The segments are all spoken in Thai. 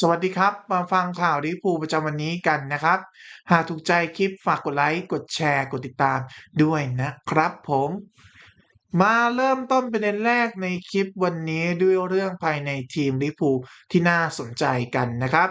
สวัสดีครับ มาฟังข่าวลิเวอร์พูลประจำวันนี้กันนะครับ หากถูกใจคลิปฝากกดไลค์ กดแชร์ กดติดตามด้วยนะครับผม มาเริ่มต้นประเด็นแรกในคลิปวันนี้ด้วยเรื่องภายในทีมลิเวอร์พูลที่น่าสนใจกันนะครับ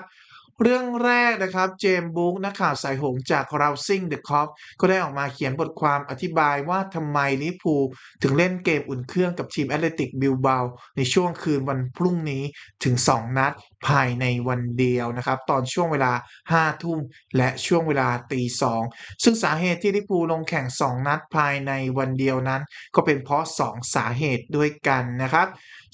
เรื่องแรกนะครับ เจมบุ๊กนักข่าวสายหงจาก Rousing the Cop ก็ได้ออกมาเขียนบทความอธิบายว่าทำไมลิเวอร์พูถึงเล่นเกมอุ่นเครื่องกับทีมแอตเลติกบิลเบาในช่วงคืนวันพรุ่งนี้ถึง 2 นัด ภายในวันเดียวนะครับ ตอนช่วงเวลา 5 ทุ่มและช่วงเวลาตีสองซึ่งสาเหตุที่ลิเวอร์พูลงแข่ง 2 นัดภายในวันเดียวนั้น ก็เป็นเพราะ 2 สาเหตุด้วยกันนะครับ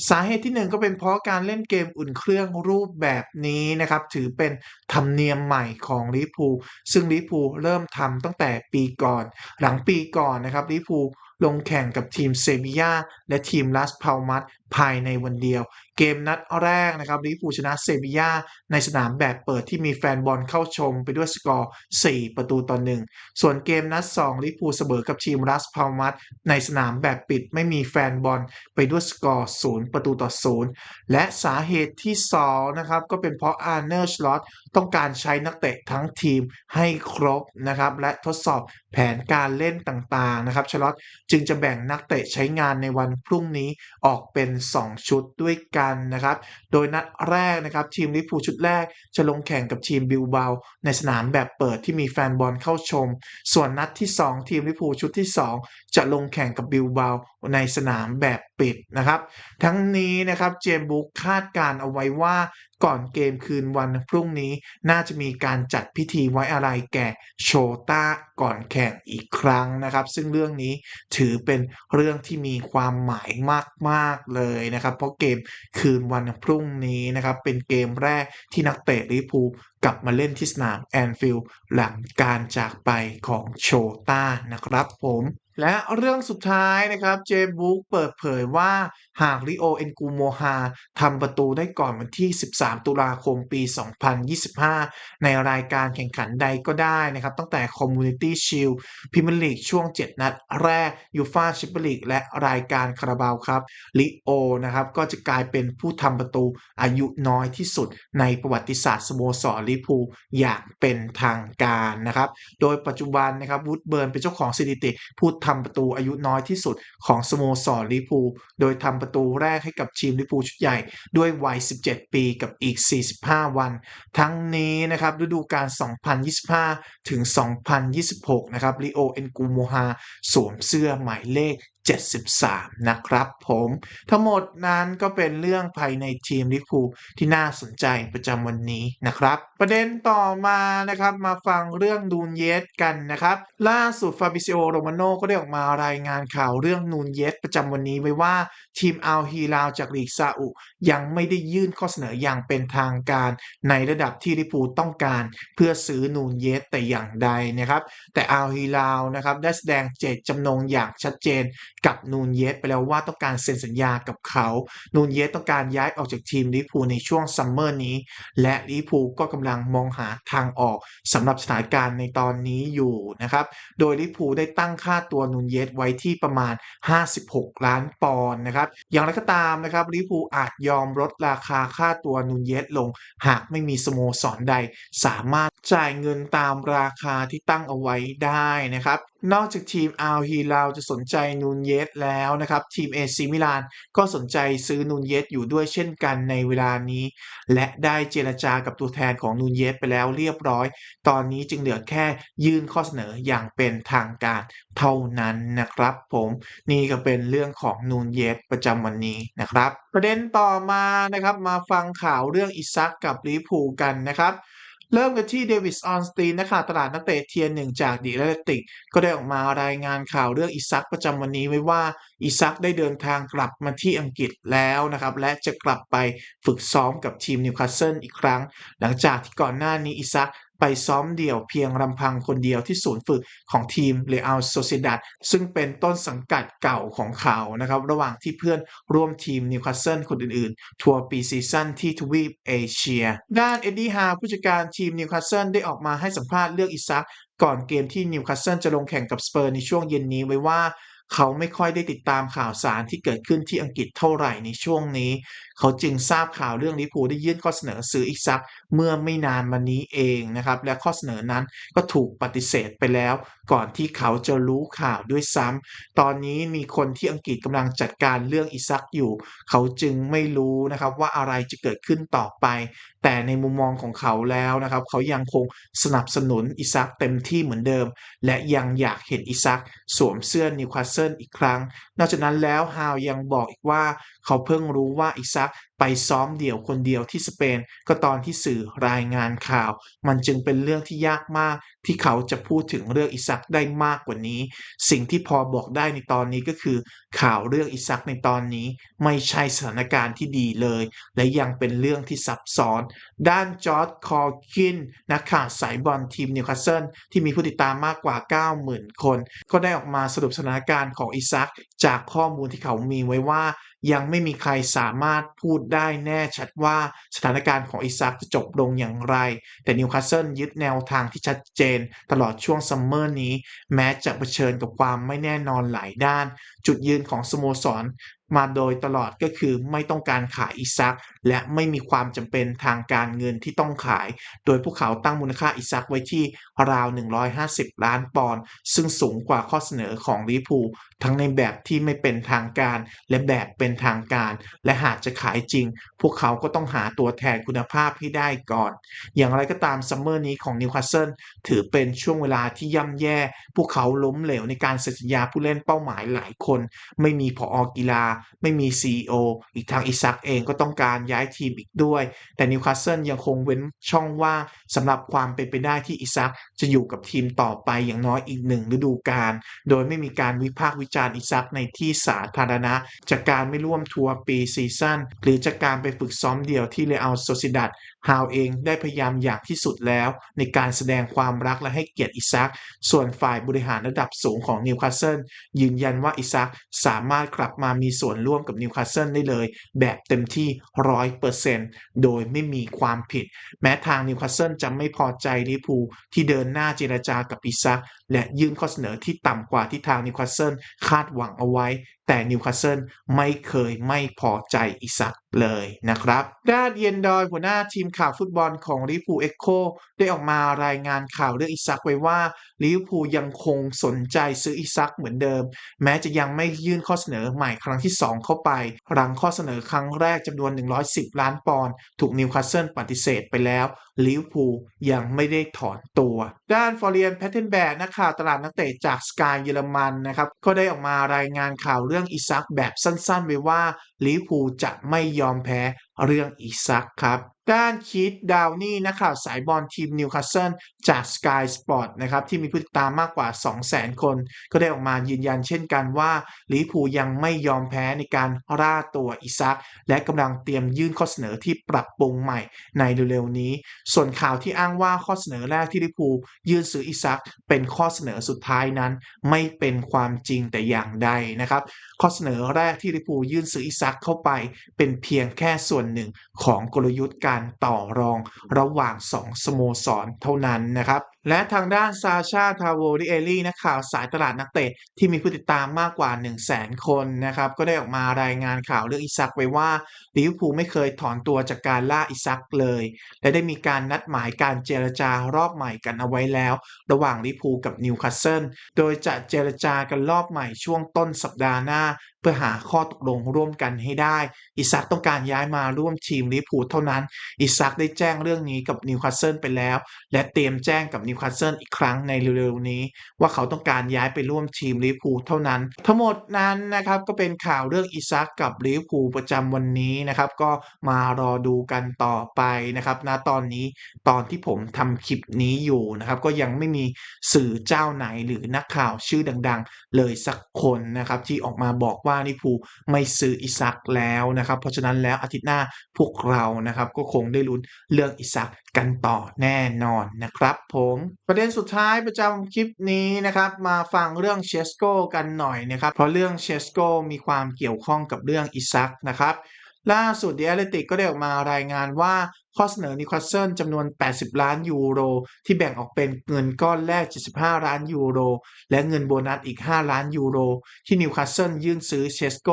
สาเหตุที่ 1 ก็เป็นเพราะการเล่นเกมอุ่นเครื่องรูปแบบนี้นะครับถือเป็นธรรมเนียมใหม่ของลิเวอร์พูซึ่งลิเวอร์พูเริ่มทำตั้งแต่ปีก่อน หลังปีก่อนนะครับลิเวอร์พูลลงแข่งกับทีมเซบียาและทีมลาสพาลมัส ภายในวันเดียว เกมนัดแรกนะครับลิเวอร์พูลชนะเซบียาในสนามแบบเปิดที่มีแฟนบอลเข้าชมไปด้วยสกอร์ 4 ประตูต่อหนึ่งส่วนเกมนัด2ลิเวอร์พูลเสมอกับทีมลาสพาลมัสในสนามแบบปิดไม่มีแฟนบอลไปด้วยสกอร์ 0 ประตูต่อ 0 และสาเหตุที่2นะครับก็เป็นเพราะอาร์เนอร์ชลอตต้องการใช้นักเตะทั้งทีมให้ครบนะครับและทดสอบแผนการเล่นต่างๆนะครับชลอตจึงจะแบ่งนักเตะใช้งานในวันพรุ่งนี้ออกเป็น2 ชุดด้วยกันนะครับ โดยนัดแรกนะครับทีมลิฟูชุดแรกจะลงแข่งกับทีมบิลเบาในสนามแบบเปิดที่มีแฟนบอลเข้าชม ส่วนนัดที่ 2 ทีมลิฟูชุดที่ 2 จะลงแข่งกับบิลเบา ในสนามแบบปิดนะครับ ทั้งนี้นะครับเจมบุ๊กคาดการเอาไว้ว่าก่อนเกมคืนวันพรุ่งนี้น่าจะมีการจัดพิธีไว้อะไรแก่โชต้าก่อนแข่งอีกครั้งนะครับ ซึ่งเรื่องนี้ถือเป็นเรื่องที่มีความหมายมาก ๆ เลยนะครับ เพราะเกมคืนวันพรุ่งนี้นะครับ เป็นเกมแรกที่นักเตะลิพูกลับมาเล่นที่สนามแอนฟิลด์หลังการจากไปของโชต้านะครับผม และเรื่องสุดท้ายนะครับเจมบุ๊กเปิดเผยว่าหากริโอเอ็นกูโมฮาทำประตูได้ก่อนวันที่ 13 ตุลาคมปี 2025 ในรายการแข่งขันใดก็ได้นะครับ ตั้งแต่ Community Shield พรีเมียร์ลีกช่วง 7 นัดแรกยูฟาชมเปลีกและรายการคาราบาวครับลิโอนะครับก็จะกลายเป็นผู้ทำประตูอายุน้อยที่สุดในประวัติศาสตร์สโมสรลิพูอย่างเป็นทางการนะครับ โดยปัจจุบันนะครับวูดเบิร์นเป็นเจ้าของสถิติผู้ทำประตูอายุน้อยที่สุดของสโมสรลิพูโดยทำประตูแรกให้กับทีมลิพูชุดใหญ่ด้วยวัย 17 ปีกับอีก 45 วัน ทั้งนี้นะครับฤดูกาล 2025 ถึง 2026 นะครับลิโอเอนกูโมฮาสวมเสื้อหมายเลข 73 นะครับผมทั้งหมดนั้นก็เป็นเรื่องภายในทีมลิพูที่น่าสนใจประจำวันนี้นะครับ ประเด็นต่อมานะครับมาฟังเรื่องนูนเยสกันนะครับ ล่าสุดฟาบิซิโอโรมาโนก็ได้ออกมารายงานข่าวเรื่องนูนเยสประจำวันนี้ไว้ว่าทีมอัลฮีลาวจากลีกซาอุ ยังไม่ได้ยื่นข้อเสนออย่างเป็นทางการในระดับที่ลิเวอร์พูต้องการเพื่อซื้อนูนเยสแต่อย่างใดนะครับ แต่อัลฮีลาวนะครับได้แสดงเจตจำนงอย่างชัดเจนกับนูนเยสไปแล้วว่าต้องการเซ็นสัญญากับเขา นูนเยสต้องการย้ายออกจากทีมลิเวอร์พูในช่วงซัมเมอร์นี้ และลิเวอร์พูก็กำลังมองหาทางออกสำหรับสถานการณ์ในตอนนี้อยู่นะครับ โดยลิปูได้ตั้งค่าตัวนูนเยสไว้ที่ประมาณ 56 ล้านปอนด์นะครับ อย่างไรก็ตามนะครับลิปูอาจยอมลดราคาค่าตัวนูนเยสลง หากไม่มีสโมสรใด สามารถจ่ายเงินตามราคาที่ตั้งเอาไว้ได้นะครับ นอกจากทีมอัลฮีลาวจะสนใจนูนเยสแล้วนะครับ ทีมเอซิมิลานก็สนใจซื้อนูนเยสอยู่ด้วยเช่นกันในเวลานี้ และได้เจรจากับตัวแทนของนูนเยสไปแล้วเรียบร้อย ตอนนี้จึงเหลือแค่ยื่นข้อเสนออย่างเป็นทางการเท่านั้นนะครับผมนี่ก็เป็นเรื่องของนูนเยสประจำวันนี้นะครับ ประเด็นต่อมานะครับมาฟังข่าวเรื่องอิซักกับลิพูกันนะครับ เริ่มกันที่เดวิสออนสตีนนะคะตลาดนักเตะเทียนหนึ่งจากดีเลติก ก็ได้ออกมารายงานข่าวเรื่องอิซักประจำวันนี้ไว้ว่าอิซักได้เดินทางกลับมาที่อังกฤษแล้วนะครับ และจะกลับไปฝึกซ้อมกับทีมนิวคาสเซิลอีกครั้ง หลังจากที่ก่อนหน้านี้อิซัก ไปซ้อมเดี่ยวเพียงลำพังคนเดียวที่ศูนย์ฝึกของทีมเรอัลโซเซดัดซึ่งเป็นต้นสังกัดเก่าของเขานะครับระหว่างที่เพื่อนร่วมทีมนิวคาสเซิลคนอื่นๆ ทัวร์ปีซีซั่นที่ทวีปเอเชีย ด้านเอ็ดดี้ฮาผู้จัดการทีมนิวคาสเซิลได้ออกมาให้สัมภาษณ์เรื่องอิซักก่อนเกมที่นิวคาสเซิลจะลงแข่งกับสเปอร์ในช่วงเย็นนี้ไว้ว่า เขาไม่ค่อยได้ติดตามข่าวสารที่เกิดขึ้นที่อังกฤษเท่าไหร่ในช่วงนี้ เขาจึงทราบข่าวเรื่องลิพูได้ยื่นข้อเสนอซื้ออีกซัก เมื่อไม่นานมานี้เองนะครับและข้อเสนอนั้นก็ถูกปฏิเสธไปแล้ว ก่อนที่เขาจะรู้ข่าวด้วยซ้ำตอนนี้มีคนที่อังกฤษกำลังจัดการเรื่องอิซักอยู่ เขาจึงไม่รู้นะครับว่าอะไรจะเกิดขึ้นต่อไป แต่ในมุมมองของเขาแล้วนะครับ เขายังคงสนับสนุนอิซักเต็มที่เหมือนเดิม และยังอยากเห็นอิซักสวมเสื้อนิวคาสเซิลอีกครั้ง นอกจากนั้นแล้วฮาวยังบอกอีกว่า เขาเพิ่งรู้ว่าอิซักไปซ้อมเดี่ยวคนเดียวที่สเปน ก็ตอนที่สื่อรายงานข่าว มันจึงเป็นเรื่องที่ยากมากที่เขาจะพูดถึงเรื่องอิซักได้มากกว่านี้ สิ่งที่พอบอกได้ในตอนนี้ก็คือ ข่าวเรื่องอิซักในตอนนี้ ไม่ใช่สถานการณ์ที่ดีเลย และยังเป็นเรื่องที่ซับซ้อน ด้านจอร์ดคอร์คินนักข่าวสายบอลทีมนิวคาสเซิลที่มีผู้ติดตามมากกว่า 90,000 คน ก็ได้ออกมาสรุปสถานการณ์ของอิซักจากข้อมูลที่เขามีไว้ว่า ยังไม่มีใครสามารถพูดได้แน่ชัดว่าสถานการณ์ของอิซักจะจบลงอย่างไร แต่นิวคาสเซิลยึดแนวทางที่ชัดเจน ตลอดช่วงซัมเมอร์นี้ แม้จะเผชิญกับความไม่แน่นอนหลายด้าน จุดยืนของสโมสร มาโดยตลอดก็คือไม่ต้องการขายอิซัก และไม่มีความจำเป็นทางการเงินที่ต้องขาย โดยพวกเขาตั้งมูลค่าอิซักไว้ที่ราว 150 ล้านปอนด์ซึ่งสูงกว่าข้อเสนอของลิพูทั้งในแบบที่ไม่เป็นทางการ และแบบเป็นทางการ และหากจะขายจริง พวกเขาก็ต้องหาตัวแทนคุณภาพให้ได้ก่อน อย่างไรก็ตามซัมเมอร์นี้ของนิวคาสเซิลถือเป็นช่วงเวลาที่ย่ำแย่ พวกเขาล้มเหลวในการเซ็นสัญญาผู้เล่นเป้าหมายหลายคน ไม่มีผอกีฬาไม่มี CEO อีกทางอิซักเองก็ต้องการย้ายทีมอีกด้วย แต่นิวคาสเซิลยังคงเว้นช่องว่างสำหรับความเป็นไปได้ที่อิซักจะอยู่กับทีมต่อไปอย่างน้อยอีกหนึ่งฤดูกาลโดยไม่มีการวิพากษ์วิจารณ์อิซักในที่สาธารณะ จากการไม่ร่วมทัวร์ปีซีซั่นหรือจากการไปฝึกซ้อมเดี่ยวที่เรอัลโซซิดัด ฮาวเองได้พยายามอย่างที่สุดแล้ว ในการแสดงความรักและให้เกียรติอิซัก ส่วนฝ่ายบริหารระดับสูงของนิวคาสเซิลยืนยันว่าอิซักสามารถกลับมามีส่วนร่วมกับนิวคาสเซิลได้เลย แบบเต็มที่ร้อยเปอร์เซนต์โดยไม่มีความผิด แม้ทางนิวคาสเซิลจะไม่พอใจลิพูที่เดินหน้าเจรจากับอิซัก และยื่นข้อเสนอที่ต่ำกว่าที่ทางนิวคาสเซิลคาดหวังเอาไว้ แต่นิวคาสเซิลไม่เคยไม่พอใจอิซักเลยนะครับด้านเยนดอยหัวหน้าทีมข่าวฟุตบอลของลิเวอร์พูลเอ็กโคได้ออกมารายงานข่าวเรื่องอิซักไว้ว่าลิเวอร์พูลยังคงสนใจซื้ออิซักเหมือนเดิม แม้จะยังไม่ยื่นข้อเสนอใหม่ครั้งที่ 2 เข้าไป หลังข้อเสนอครั้งแรกจำนวน 110 ล้านปอนด์ถูกนิวคาสเซิลปฏิเสธไปแล้วลิเวอร์พูลยังไม่ได้ถอนตัว ด้านฟอร์เรียนแพทเทนแบร์นักข่าวตลาดนักเตะจากสกายเยอรมันนะครับ ก็ได้ออกมารายงานข่าวเรื่องอิซักแบบสั้นๆ ไว้ว่าลิเวอร์พูลจะไม่ยอมแพ้ เรื่องอิซักครับ ด้านคิดดาวนี่นักข่าวสายบอลทีมนิวคาสเซิลจาก Sky Sport นะครับ ที่มีผู้ติดตามมากกว่า 200,000 คน ก็ได้ออกมายืนยันเช่นกันว่าลิพูยังไม่ยอมแพ้ในการล่าตัวอิซัก และกำลังเตรียมยื่นข้อเสนอที่ปรับปรุงใหม่ในเร็วๆนี้ ส่วนข่าวที่อ้างว่าข้อเสนอแรกที่ลิพูยื่นซื้ออิซัก เป็นข้อเสนอสุดท้ายนั้น ไม่เป็นความจริงแต่อย่างใดนะครับ ข้อเสนอแรกที่ลิพูยื่นซื้ออิซักเข้าไป เป็นเพียงแค่ส่วนหนึ่งของกลยุทธ์การต่อรองระหว่าง 2 สโมสรเท่านั้นนะครับและทางด้านซาชาทาโวริเอลี่นักข่าวสายตลาดนักเตะที่มีผู้ติดตามมากกว่า 1 0 0 0 0แคนนะครับ ก็ได้ออกมารายงานข่าวเรื่องอิซักไว้ว่าลิเวอร์พูลไม่เคยถอนตัวจากการล่าอิซักเลย และได้มีการนัดหมายการเจรจารอบใหม่กันเอาไว้แล้ว ระหว่างลิเวอร์พูลกับนิวคาสเซิลโดยจะเจรจากันรอบใหม่ช่วงต้นสัปดาห์หน้า เพื่อหาข้อตกลงร่วมกันให้ได้ อิซักต้องการย้ายมาร่วมทีมลิเวอร์พูลเท่านั้น อิซักได้แจ้งเรื่องนี้กับนิวคาสเซิลไปแล้ว และเตรียมแจ้งกับนิวคาสเซิลอีกครั้งในเร็วๆนี้ ว่าเขาต้องการย้ายไปร่วมทีมลิเวอร์พูลเท่านั้น ทั้งหมดนั้นนะครับก็เป็นข่าวเรื่องอิซักกับลิเวอร์พูลประจำวันนี้นะครับ ก็มารอดูกันต่อไปนะครับณตอนนี้ตอนที่ผมทำคลิปนี้อยู่นะครับ ก็ยังไม่มีสื่อเจ้าไหนหรือนักข่าวชื่อดัง ๆ เลยสักคนนะครับ ที่ออกมาบอกว่าลิเวอร์พูลไม่ซื้ออิซักแล้วนะครับ เพราะฉะนั้นแล้วอาทิตย์หน้าพวกเรานะครับ ก็คงได้ลุ้นเรื่องอิซักกันต่อแน่นอนนะครับผมประเด็นสุดท้ายประจำคลิปนี้นะครับ มาฟังเรื่องเชสโกกันหน่อยนะครับ เพราะเรื่องเชสโกมีความเกี่ยวข้องกับเรื่องอิซักนะครับ ล่าสุดเดียร์เลติกก็ได้ออกมารายงานว่าข้อเสนอนิวคาสเซิลจำนวน 80 ล้านยูโร ที่แบ่งออกเป็นเงินก้อนแรก 75 ล้านยูโร และเงินโบนัสอีก 5 ล้านยูโร ที่นิวคาสเซิลยื่นซื้อเชสโก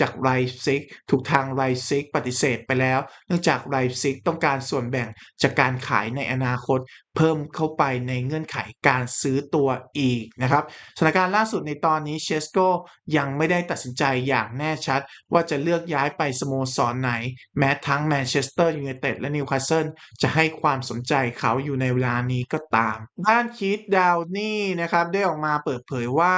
จากไรซิกถูกทางไรซิกปฏิเสธไปแล้ว เนื่องจากไรซิกต้องการส่วนแบ่งจากการขายในอนาคต เพิ่มเข้าไปในเงื่อนไขการซื้อตัวอีกนะครับสถานการณ์ล่าสุดในตอนนี้เชสโกยังไม่ได้ตัดสินใจอย่างแน่ชัด ว่าจะเลือกย้ายไปสโมสรไหน แม้ทั้งแมนเชสเตอร์ยูไนเต็ดและนิวคาสเซิลจะให้ความสนใจเขาอยู่ในเวลานี้ก็ตาม ด้านคิดดาวนี่นะครับได้ออกมาเปิดเผยว่า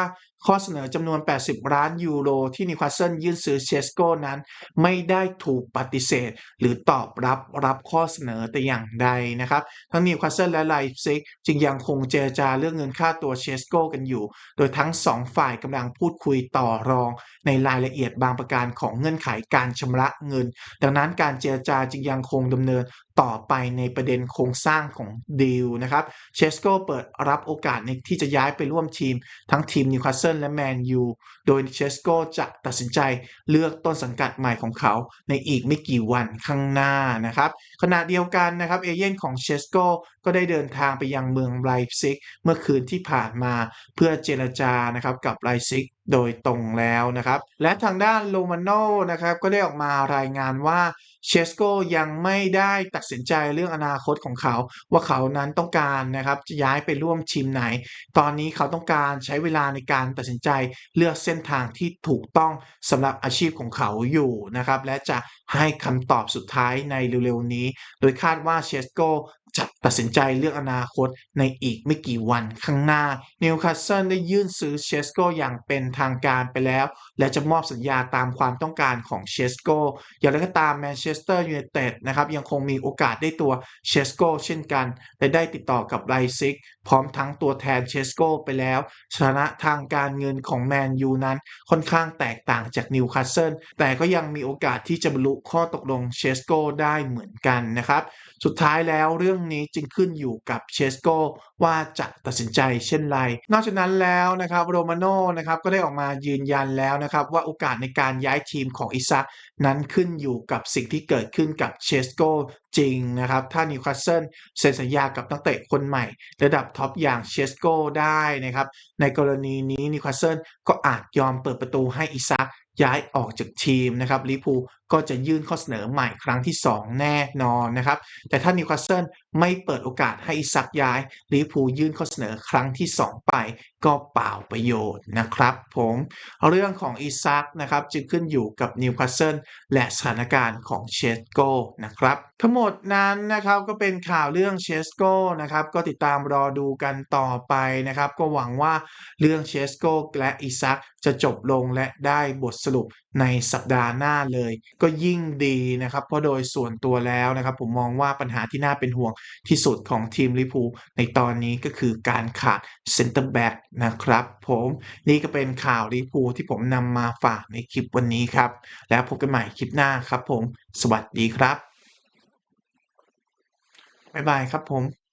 ข้อเสนอจำนวน 80 ล้านยูโร ที่นิวคาสเซิลยื่นซื้อเชสโกนั้น ไม่ได้ถูกปฏิเสธ หรือตอบรับรับข้อเสนอแต่อย่างใดนะครับ ทั้งนิวคาสเซิลและไลฟ์ซิกจึงยังคงเจรจาเรื่องเงินค่าตัวเชสโกกันอยู่ โดยทั้งสองฝ่ายกำลังพูดคุยต่อรอง ในรายละเอียดบางประการของเงื่อนไขการชำระเงิน ดังนั้นการเจรจาจึงยังคงดำเนินต่อไปในประเด็นโครงสร้างของดีลนะครับเชสโกเปิดรับโอกาสในที่จะย้ายไปร่วมทีม ทั้งทีมนิวคาสเซิลและแมนยูโดยเชสโกจะตัดสินใจเลือกต้นสังกัดใหม่ของเขาในอีกไม่กี่วันข้างหน้านะครับขณะเดียวกันนะครับเอเย่นของเชสโกก็ได้เดินทางไปยังเมืองไลฟ์ซิกเมื่อคืนที่ผ่านมาเพื่อเจรจานะครับกับไลฟ์ซิก โดยตรงแล้วนะครับ และทางด้านโรมาโนนะครับก็ได้ออกมารายงานว่าเชสโกยังไม่ได้ตัดสินใจเรื่องอนาคตของเขา ว่าเขานั้นต้องการนะครับจะย้ายไปร่วมทีมไหน ตอนนี้เขาต้องการใช้เวลาในการตัดสินใจเลือกเส้นทางที่ถูกต้องสำหรับอาชีพของเขาอยู่นะครับและจะให้คำตอบสุดท้ายในเร็วๆนี้ โดยคาดว่าเชสโก จะตัดสินใจเลือกอนาคตในอีกไม่กี่วันข้างหน้านิวคาสเซิลได้ยื่นซื้อเชสโกอย่างเป็นทางการไปแล้ว และจะมอบสัญญาตามความต้องการของเชสโกอย่างไรก็ตามแมนเชสเตอร์ยูไนเต็ดนะครับยังคงมีโอกาสได้ตัวเชสโกเช่นกันและได้ติดต่อกับไลซิก พร้อมทั้งตัวแทนเชสโกไปแล้วสถานะทางการเงินของแมนยูนั้นค่อนข้างแตกต่างจากนิวคาสเซิลแต่ก็ยังมีโอกาสที่จะบรรลุข้อตกลงเชสโกได้เหมือนกันนะครับ สุดท้ายแล้วเรื่องนี้จึงขึ้นอยู่กับเชสโกว่าจะตัดสินใจเช่นไร นอกจากนั้นแล้วนะครับโรมาโน่นะครับก็ได้ออกมายืนยันแล้วนะครับว่าโอกาสในการย้ายทีมของอิซักนั้นขึ้นอยู่กับสิ่งที่เกิดขึ้นกับเชสโกจริงนะครับถ้านิวคาสเซิลเซ็นสัญญากับนักเตะคนใหม่ ระดับท็อปอย่างเชสโกได้นะครับ ในกรณีนี้นิวคาสเซิลก็อาจยอมเปิดประตูให้อิซัก ย้ายออกจากทีมนะครับลิพูก็จะยื่นข้อเสนอใหม่ครั้งที่ 2 แน่นอนนะครับ แต่ถ้านิวคาสเซิลไม่เปิดโอกาสให้อิซักย้ายลิพูยื่นข้อเสนอครั้งที่ 2 ไป ก็เปล่าประโยชน์นะครับผมเรื่องของอิซักนะครับจึงขึ้นอยู่กับนิวคาสเซิลและสถานการณ์ของเชสโกนะครับทั้งหมดนั้นนะครับก็เป็นข่าวเรื่องเชสโกนะครับก็ติดตามรอดูกันต่อไปนะครับ ก็หวังว่าเรื่องเชสโกและอิซักจะจบลงและได้บทสรุปในสัปดาห์หน้าเลย ก็ยิ่งดีนะครับเพราะโดยส่วนตัวแล้วนะครับผมมองว่าปัญหาที่น่าเป็นห่วงที่สุดของทีมลิพูในตอนนี้ก็คือการขาดเซนเตอร์แบ็กนะครับผมนี่ก็เป็นข่าวลิพูที่ผมนำมาฝากในคลิปวันนี้ครับ แล้วพบกันใหม่คลิปหน้าครับผม สวัสดีครับบ๊ายบายครับผม